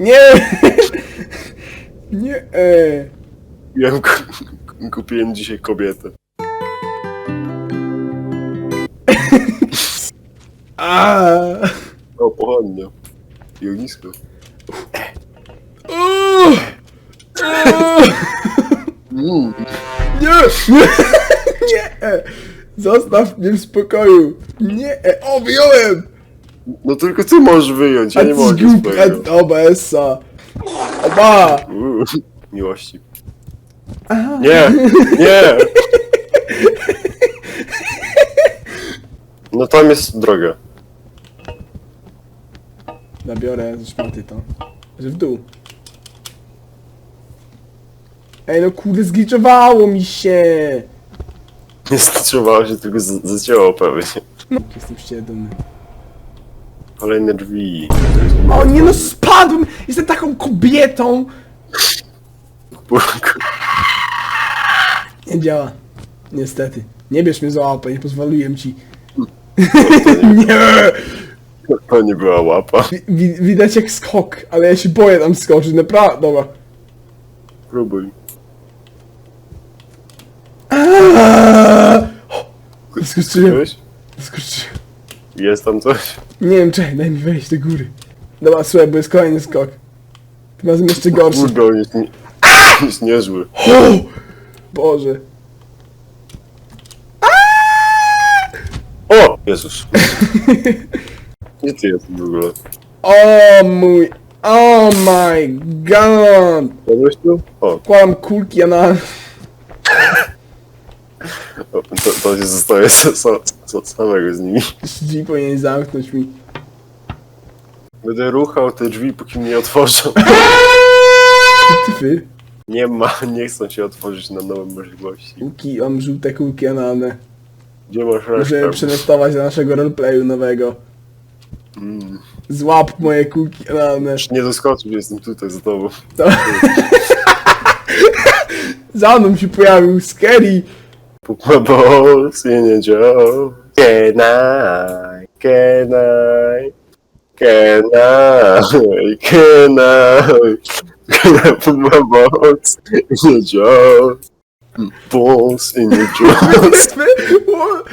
Nie! Nie! E. Ja ku- kupiłem dzisiaj kobietę. A. O, pochodnia. I ognisko. Uuu. Uuu. Mm. Nie! Nie! Nie! Zostaw mnie w spokoju! Nie! O, wyjąłem! No tylko ty możesz wyjąć, ja nie mogę swojego. OBS-a! Oba! Uuu, Miłości. Nie! Nie! No tam jest droga. Nabiorę ze szmaty to. Że w dół. Ej no kurde, zgliczowało mi się! Nie zatrzymało się, tylko z- zacięło pewnie. Jestem ścierny. Kolejne drzwi. O nie no spadłem! Jestem taką kobietą! Nie działa. Niestety. Nie bierz mnie za łapę, nie pozwoliłem ci. nie! To nie była łapa. Wi- wi- widać jak skok, ale ja się boję tam skoczyć, naprawdę. Dobra. Próbuj. Aaaa! Skoczyłem, Wiesz? skoczyłem. Jest tam coś? Nie wiem, czekaj, daj mi wejść do góry. Dobra, słuchaj, bo jest kolejny skok. Tym razem jeszcze gorszy. Kurde, on jest, nie... jest niezły. O! Boże. O! Jezus. Gdzie ty jesteś w ogóle? O mój... Oh my god! Jadłeś tu? O, Kładam kulki, a na... to, to się zostaje sa, sa, sa, samego z nimi. Drzwi powinien zamknąć mi. Będę ruchał te drzwi, póki mnie otworzą. Ty, Nie ma, nie chcą się otworzyć na nowe możliwości. kulki, mam żółte kulki anane. Gdzie masz Możemy resztę? przetestować do naszego roleplayu nowego. Mm. Złap moje kulki anane. Nie doskoczysz, jestem tutaj za tobą. To... Za mną się pojawił Scary. Put my balls in a jar. Can I? Can I? Can I? Can I? Can I put my balls in a jar? Balls in a jar. What?